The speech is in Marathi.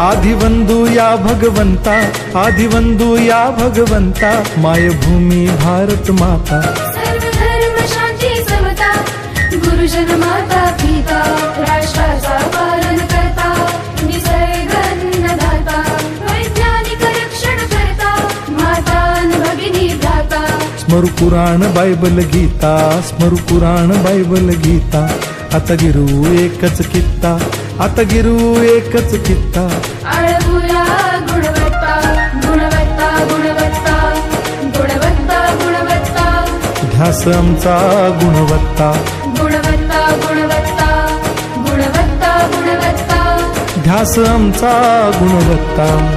भगवंता आदिवंदू या भगवंता मायभूमी भारत माता। सर्व धर्म शांती समता गुरुजन माता पिता राष्ट्राचा पालन करता निसर्ग अन्नदाता वैज्ञानिक रक्षण करता माता अन भगिनी भ्राता। स्मरू पुराण बायबल गीता स्मरू पुराण बायबल गीता। आता गिरू एकच कित्ता आता गिरू एकच कित्ता आळवूया गुणवत्ता गुणवत्ता गुणवत्ता गुणवत्ता गुणवत्ता. ध्यास आमचा गुणवत्ता. गुणवत्ता गुणवत्ता गुणवत्ता गुणवत्ता. ध्यास आमचा गुणवत्ता.